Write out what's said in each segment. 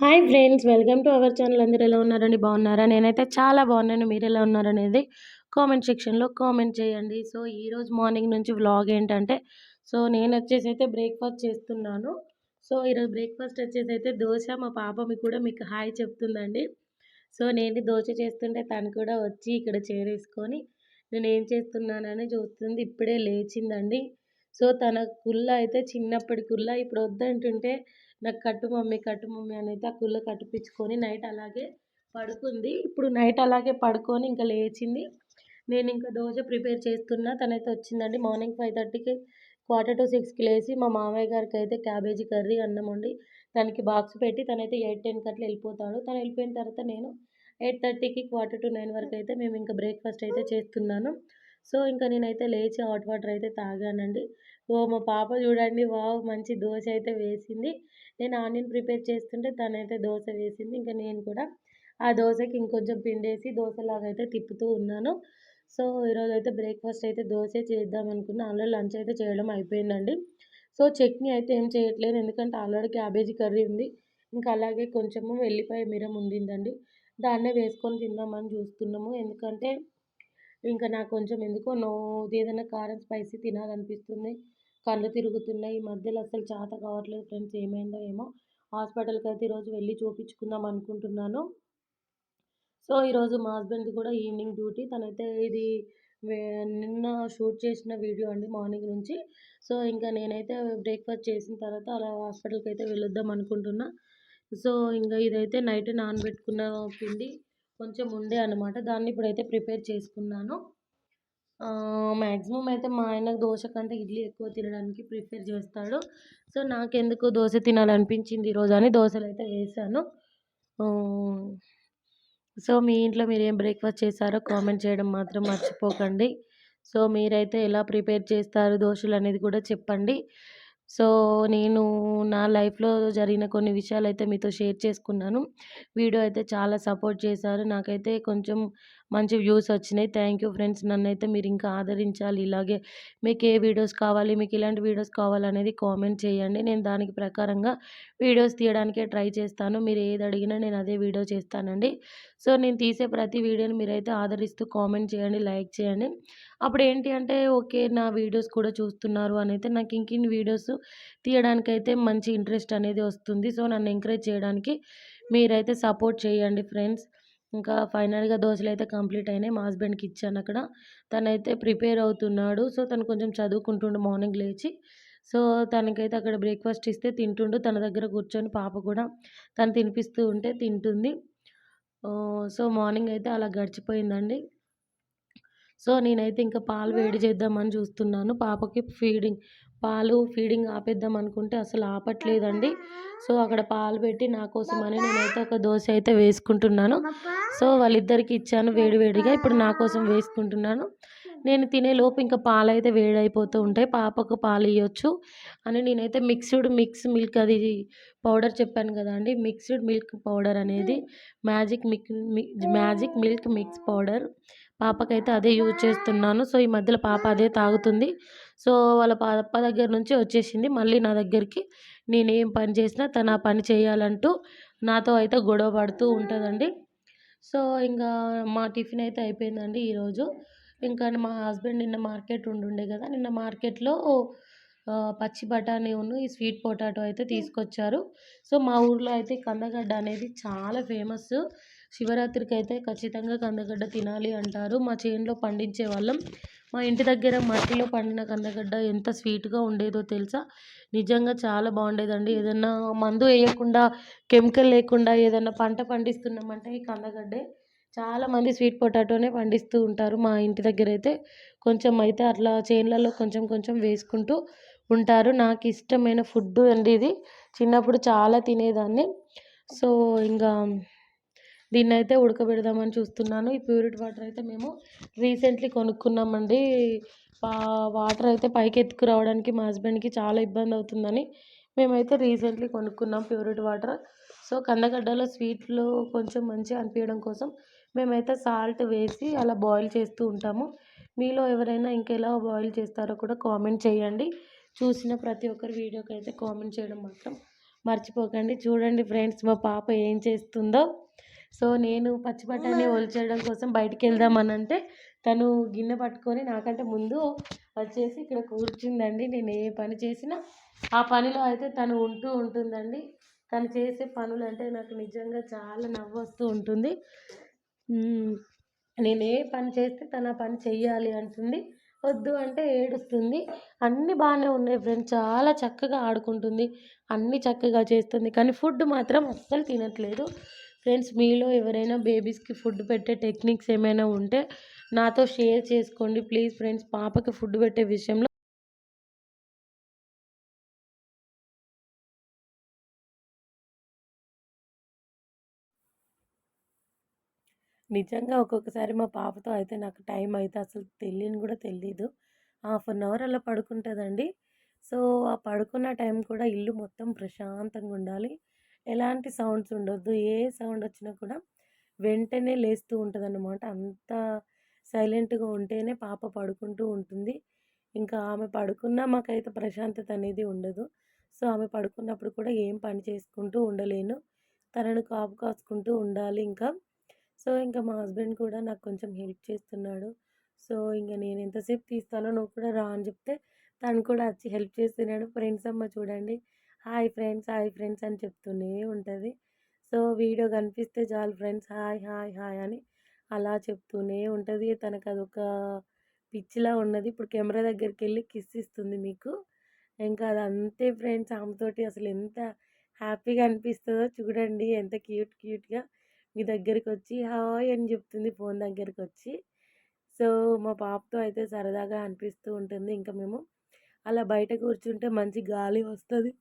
Hi friends welcome to our channel. అందరూ ఎలా ఉన్నారండి? బాగున్నారా? నేనైతే చాలా బాగున్నాను. మీరు ఎలా ఉన్నారనేది కామెంట్ సెక్షన్లో కామెంట్ చేయండి. సో ఈరోజు మార్నింగ్ నుంచి వ్లాగ్ ఏంటంటే సో నేను వచ్చేసి అయితే బ్రేక్ఫాస్ట్ చేస్తున్నాను. సో ఈరోజు బ్రేక్ఫాస్ట్ వచ్చేసి అయితే దోశ. మా పాప మీకు కూడా మీకు హాయ్ చెప్తుందండి. సో నేను దోశ చేస్తుంటే తను కూడా వచ్చి ఇక్కడ చేరేసుకొని నేను ఏం చేస్తున్నానని చూస్తుంది. ఇప్పుడే లేచిందండి. సో తన కుల్ల అయితే చిన్నప్పటి కుల్ల ఇప్పుడు వద్దంటుంటే నాకు కట్టు మమ్మీ కట్టు మమ్మీ అని అయితే ఆ కుళ్ళ కట్టిపించుకొని నైట్ అలాగే పడుకుంది. ఇప్పుడు నైట్ అలాగే పడుకొని ఇంకా లేచింది. నేను ఇంకా దోశ ప్రిపేర్ చేస్తున్నా. తనైతే వచ్చిందండి. మార్నింగ్ ఫైవ్ థర్టీకి క్వార్టర్ టు సిక్స్కి లేచి మా మామయ్య గారికి అయితే క్యాబేజీ కర్రీ అన్నం వండి తనకి బాక్స్ పెట్టి తనైతే ఎయిట్ టెన్కి అట్లా వెళ్ళిపోతాడు. తను వెళ్ళిపోయిన తర్వాత నేను ఎయిట్ థర్టీకి క్వార్టర్ టు నైన్ వరకు అయితే మేము ఇంకా బ్రేక్ఫాస్ట్ అయితే చేస్తున్నాను. సో ఇంకా నేనైతే లేచి హాట్ వాటర్ అయితే తాగానండి. ఓ మా పాప చూడండి వావ్ మంచి దోశ అయితే వేసింది. నేను ఆనియన్ ప్రిపేర్ చేస్తుంటే తనైతే దోశ వేసింది. ఇంకా నేను కూడా ఆ దోశకి ఇంకొంచెం పిండేసి దోశలాగా అయితే తిప్పుతూ ఉన్నాను. సో ఈరోజు అయితే బ్రేక్ఫాస్ట్ అయితే దోశ చేద్దాం అనుకున్నా. ఆల్రెడీ లంచ్ అయితే చేయడం అయిపోయిందండి. సో చట్నీ అయితే ఏం చేయట్లేదు. ఎందుకంటే ఆల్రెడీ క్యాబేజీ కర్రీ ఉంది. ఇంకా అలాగే కొంచెము వెల్లిపాయ మిరం ఉండిందండి. దాన్నే వేసుకొని తిందామని చూస్తున్నాము. ఎందుకంటే ఇంకా నాకు కొంచెం ఎందుకో నో ఏదైనా కారం స్పైసీ తినాలనిపిస్తుంది. కళ్ళు తిరుగుతున్నాయి. ఈ మధ్యలో అసలు చేత కావట్లేదు ఫ్రెండ్స్. ఏమైందో ఏమో. హాస్పిటల్కి అయితే ఈరోజు వెళ్ళి చూపించుకుందాం అనుకుంటున్నాను. సో ఈరోజు మా హస్బెండ్ కూడా ఈవినింగ్ డ్యూటీ. తనైతే ఇది నిన్న షూట్ చేసిన వీడియో అండి మార్నింగ్ నుంచి. సో ఇంకా నేనైతే బ్రేక్ఫాస్ట్ చేసిన తర్వాత అలా హాస్పిటల్కి అయితే వెళ్ళొద్దాం అనుకుంటున్నా. సో ఇంకా ఇదైతే నైట్ నానబెట్టుకున్న పిండి కొంచెం ఉండే అనమాట దాన్ని ఇప్పుడైతే ప్రిపేర్ చేసుకున్నాను. మ్యాక్సిమం అయితే మా ఆయన దోశ కంటే ఇడ్లీ ఎక్కువ తినడానికి ప్రిఫర్ చేస్తాడు. సో నాకెందుకు దోశ తినాలనిపించింది ఈరోజు అని దోశలు అయితే వేసాను. సో మీ ఇంట్లో మీరు ఏం బ్రేక్ఫాస్ట్ చేశారో కామెంట్ చేయడం మాత్రం మర్చిపోకండి. సో మీరైతే ఎలా ప్రిపేర్ చేస్తారు దోశలు అనేది కూడా చెప్పండి. సో నేను నా లైఫ్లో జరిగిన కొన్ని విషయాలు అయితే మీతో షేర్ చేసుకున్నాను. వీడియో అయితే చాలా సపోర్ట్ చేశారు. నాకైతే కొంచెం మంచి వ్యూస్ వచ్చినాయి. Thank you friends. నన్ను అయితే మీరు ఇంకా ఆదరించాలి. ఇలాగే మీకు ఏ వీడియోస్ కావాలి మీకు ఇలాంటి వీడియోస్ కావాలనేది కామెంట్ చేయండి. నేను దానికి ప్రకారంగా వీడియోస్ తీయడానికే ట్రై చేస్తాను. మీరు ఏది అడిగినా నేను అదే వీడియో చేస్తానండి. సో నేను తీసే ప్రతి వీడియోని మీరైతే ఆదరిస్తూ కామెంట్ చేయండి లైక్ చేయండి. అప్పుడు ఏంటి అంటే ఓకే నా వీడియోస్ కూడా చూస్తున్నారు అని అయితే నాకు ఇంక వీడియోస్ తీయడానికైతే మంచి ఇంట్రెస్ట్ అనేది వస్తుంది. సో నన్ను ఎంకరేజ్ చేయడానికి మీరైతే సపోర్ట్ చేయండి ఫ్రెండ్స్. ఇంకా ఫైనల్గా దోశలు అయితే కంప్లీట్ అయినాయి. మా హస్బెండ్కి ఇచ్చాను అక్కడ. తనైతే ప్రిపేర్ అవుతున్నాడు. సో తను కొంచెం చదువుకుంటుండు మార్నింగ్ లేచి. సో తనకైతే అక్కడ బ్రేక్ఫాస్ట్ ఇస్తే తింటుండు. తన దగ్గర కూర్చొని పాప కూడా తను తినిపిస్తూ ఉంటే తింటుంది. సో మార్నింగ్ అయితే అలా గడిచిపోయిందండి. సో నేనైతే ఇంకా పాలు వేడి చేద్దామని చూస్తున్నాను. పాపకి ఫీడింగ్ పాలు ఫీడింగ్ ఆపేద్దాం అనుకుంటే అసలు ఆపట్లేదండి. సో అక్కడ పాలు పెట్టి నా కోసం అని నేనైతే ఒక దోశ అయితే వేసుకుంటున్నాను. సో వాళ్ళిద్దరికి ఇచ్చాను వేడివేడిగా ఇప్పుడు నా కోసం వేసుకుంటున్నాను. నేను తినే లోపు ఇంకా పాలు అయితే వేడైపోతూ ఉంటాయి. పాపకు పాలు ఇవ్వచ్చు అని నేనైతే మిక్స్డ్ మిక్స్ మిల్క్ అది పౌడర్ చెప్పాను కదా అండి. మిక్స్డ్ మిల్క్ పౌడర్ అనేది magic mic magic milk mix powder. పాపకైతే అదే యూజ్ చేస్తున్నాను. సో ఈ మధ్యలో పాప అదే తాగుతుంది. సో వాళ్ళ పాప దగ్గర నుంచి వచ్చేసింది. మళ్ళీ నా దగ్గరికి నేను ఏం పని చేసినా తను ఆ పని చేయాలంటూ నాతో అయితే గొడవ పడుతూ ఉంటుందండి. సో ఇంకా మా టిఫిన్ అయితే అయిపోయిందండి ఈరోజు. ఇంకా మా హస్బెండ్ నిన్న మార్కెట్ ఉండుండే కదా! నిన్న మార్కెట్లో పచ్చి బఠానీ ఉన్న ఈ స్వీట్ పొటాటో అయితే తీసుకొచ్చారు. సో మా ఊర్లో అయితే కందగడ్డ అనేది చాలా ఫేమస్ శివరాత్రికి అయితే ఖచ్చితంగా కందగడ్డ తినాలి అంటారు. మా చేనులో పండించే వాళ్ళం. మా ఇంటి దగ్గర మట్టిలో పండిన కందగడ్డ ఎంత స్వీట్గా ఉండేదో తెలుసా? నిజంగా చాలా బాగుండేదండి. ఏదన్నా మందు వేయకుండా కెమికల్ లేకుండా ఏదన్నా పంట పండిస్తున్నామంటే ఈ కందగడ్డే చాలామంది స్వీట్ పొటాటోనే పండిస్తూ ఉంటారు. మా ఇంటి దగ్గర అయితే కొంచెం అయితే అట్లా చేన్లలో కొంచెం కొంచెం వేసుకుంటూ ఉంటారు. నాకు ఇష్టమైన ఫుడ్ అండి ఇది. చిన్నప్పుడు చాలా తినేదాన్ని. సో ఇంకా దీన్ని అయితే ఉడకబెడదామని చూస్తున్నాను. ఈ ప్యూరిట్ వాటర్ అయితే మేము రీసెంట్లీ కొనుక్కున్నామండి. వాటర్ అయితే పైకి ఎత్తుకురావడానికి మా హస్బెండ్కి చాలా ఇబ్బంది అవుతుందని మేమైతే రీసెంట్లీ కొనుక్కున్నాం ప్యూరిట్ వాటర్. సో కందగడ్డలో స్వీట్లు కొంచెం మంచిగా అనిపించడం కోసం మేమైతే సాల్ట్ వేసి అలా బాయిల్ చేస్తూ ఉంటాము. మీలో ఎవరైనా ఇంకెలా బాయిల్ చేస్తారో కూడా కామెంట్ చేయండి. చూసిన ప్రతి ఒక్కరి వీడియోకి అయితే కామెంట్ చేయడం మాత్రం మర్చిపోకండి. చూడండి ఫ్రెండ్స్ మా పాప ఏం చేస్తుందో. సో నేను పచ్చి బఠానీ ఒలిచేయడం కోసం బయటికి వెళ్దామని అంటే తను గిన్నె పట్టుకొని నాకంటే ముందు వచ్చేసి ఇక్కడ కూర్చుందండి. నేను ఏ పని చేసినా ఆ పనిలో అయితే తను ఉంటూ ఉంటుందండి. తను చేసే పనులు అంటే నాకు నిజంగా చాలా నవ్వు వస్తూ ఉంటుంది నేను ఏ పని చేస్తే తను ఆ పని చెయ్యాలి అంటుంది. వద్దు అంటే ఏడుస్తుంది. అన్నీ బాగానే ఉన్నాయి ఫ్రెండ్స్. చాలా చక్కగా ఆడుకుంటుంది. అన్నీ చక్కగా చేస్తుంది. కానీ ఫుడ్ మాత్రం అస్సలు తినట్లేదు. ఫ్రెండ్స్ మీలో ఎవరైనా బేబీస్కి ఫుడ్ పెట్టే టెక్నిక్స్ ఏమైనా ఉంటే నాతో షేర్ చేసుకోండి. ప్లీజ్ ఫ్రెండ్స్ పాపకి ఫుడ్ పెట్టే విషయంలో నిజంగా ఒక్కొక్కసారి మా పాపతో అయితే నాకు టైం అయితే అసలు తెలియని కూడా తెలీదు. హాఫ్ అన్ అవర్ అలా పడుకుంటుందండి. సో ఆ పడుకున్న టైం కూడా ఇల్లు మొత్తం ప్రశాంతంగా ఉండాలి. ఎలాంటి సౌండ్స్ ఉండొద్దు. ఏ సౌండ్ వచ్చినా కూడా వెంటనే లేస్తూ ఉంటుంది అన్నమాట అంత సైలెంట్గా ఉంటేనే పాప పడుకుంటూ ఉంటుంది. ఇంకా ఆమె పడుకున్నా మాకైతే ప్రశాంతత అనేది ఉండదు. సో ఆమె పడుకున్నప్పుడు కూడా ఏం పని చేసుకుంటూ ఉండలేను. తనను కాపు కాసుకుంటూ ఉండాలి ఇంకా. సో ఇంకా మా హస్బెండ్ కూడా నాకు కొంచెం హెల్ప్ చేస్తున్నాడు. సో ఇంకా నేను ఎంతసేపు తీస్తానో నువ్వు కూడా రా అని చెప్తే తను కూడా వచ్చి హెల్ప్ చేస్తున్నాడు. ఫ్రెండ్స్ అమ్మ చూడండి. హాయ్ ఫ్రెండ్స్ హాయ్ ఫ్రెండ్స్ అని చెప్తూనే ఉంటుంది. సో వీడియో కనిపిస్తే చాలు ఫ్రెండ్స్ హాయ్ హాయ్ హాయ్ అని అలా చెప్తూనే ఉంటుంది. తనకు అదొక పిచ్చిలా ఉన్నది. ఇప్పుడు కెమెరా దగ్గరికి వెళ్ళి కిస్ ఇస్తుంది మీకు. ఇంకా అది అంతే ఫ్రెండ్స్ ఆమెతోటి అసలు ఎంత హ్యాపీగా అనిపిస్తుందో చూడండి. ఎంత క్యూట్ క్యూట్గా మీ దగ్గరికి వచ్చి హాయ్ అని చెప్తుంది ఫోన్ దగ్గరికి వచ్చి. సో మా పాపతో అయితే సరదాగా అనిపిస్తూ ఉంటుంది. ఇంకా మేము అలా బయట కూర్చుంటే మంచి గాలి వస్తుంది.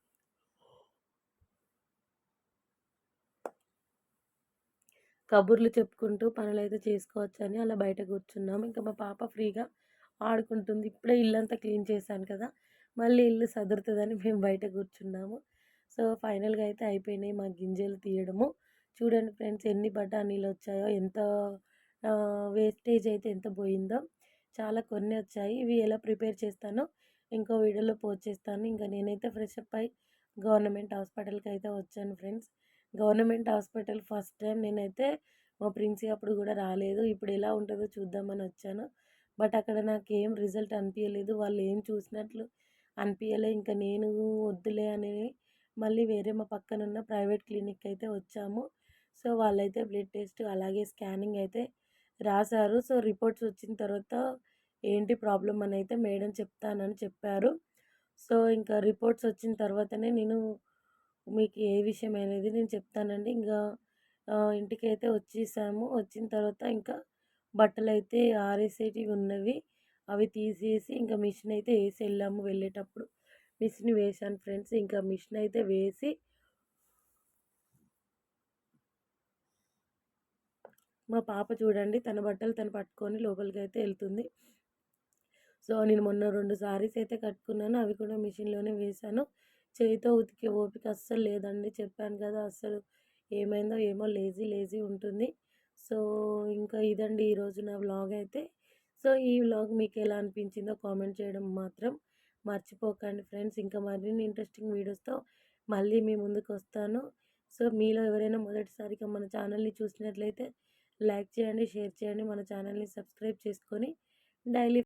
కబుర్లు చెప్పుకుంటూ పనులైతే చేసుకోవచ్చని అలా బయట కూర్చున్నాము ఇంకా మా పాప ఫ్రీగా ఆడుకుంటుంది. ఇప్పుడే ఇల్లంతా క్లీన్ చేశాను కదా మళ్ళీ ఇల్లు సదురుతుందని మేము బయట కూర్చున్నాము. సో ఫైనల్గా అయితే అయిపోయినాయి మా గింజలు తీయడము. చూడండి ఫ్రెండ్స్ ఎన్ని బఠానీలు వచ్చాయో ఎంత వేస్టేజ్ అయితే ఎంత పోయిందో. చాలా కొన్ని వచ్చాయి. ఇవి ఎలా ప్రిపేర్ చేస్తానో ఇంకో వీడియోలో పోస్ట్ చేస్తాను. ఇంకా నేనైతే ఫ్రెష్ అప్ అయి గవర్నమెంట్ హాస్పిటల్కి అయితే వచ్చాను friends. Government hospital first time నేనైతే మా ప్రిన్సీ అప్పుడు కూడా రాలేదు. ఇప్పుడు ఎలా ఉంటుందో చూద్దామని వచ్చాను. బట్ అక్కడ నాకు ఏం రిజల్ట్ అనిపించలేదు వాళ్ళు ఏం చూసినట్లు అనిపించలే ఇంకా నేను వద్దులే అని మళ్ళీ వేరే మా పక్కన ఉన్న ప్రైవేట్ క్లినిక్ అయితే వచ్చాము. సో వాళ్ళైతే బ్లడ్ టెస్ట్ అలాగే స్కానింగ్ అయితే రాశారు. సో రిపోర్ట్స్ వచ్చిన తర్వాత ఏంటి ప్రాబ్లం అని అయితే మేడం చెప్తానని చెప్పారు. సో ఇంకా రిపోర్ట్స్ వచ్చిన తర్వాతనే నేను మీకు ఏ విషయం అనేది నేను చెప్తానండి. ఇంకా ఇంటికి అయితే వచ్చేసాము. వచ్చిన తర్వాత ఇంకా బట్టలు అయితే ఆరేసేటివి ఉన్నవి. అవి తీసేసి ఇంకా మిషన్ అయితే వేసి వెళ్ళాము వెళ్ళేటప్పుడు. మిషన్ వేసాను ఫ్రెండ్స్. ఇంకా మిషన్ అయితే వేసి మా పాప చూడండి తన బట్టలు తను పట్టుకొని లోపలికి అయితే వెళ్తుంది. సో నేను మొన్న రెండు సారీస్ అయితే కట్టుకున్నాను. అవి కూడా మిషన్లోనే వేశాను. చేయితో ఉతికే ఓపిక అస్సలు లేదండి. చెప్పాను కదా అస్సలు ఏమైందో ఏమో లేజీ లేజీ ఉంటుంది. సో ఇంకా ఇదండి ఈరోజు నా వ్లాగ్ అయితే. సో ఈ వ్లాగ్ మీకు ఎలా అనిపించిందో కామెంట్ చేయడం మాత్రం మర్చిపోకండి ఫ్రెండ్స్. ఇంకా మరిన్ని ఇంట్రెస్టింగ్ వీడియోస్తో మళ్ళీ మీ ముందుకు వస్తాను. సో మీలో ఎవరైనా మొదటిసారిగా మన ఛానల్ని చూసినట్లయితే లైక్ చేయండి షేర్ చేయండి. మన ఛానల్ని సబ్స్క్రైబ్ చేసుకొని డైలీ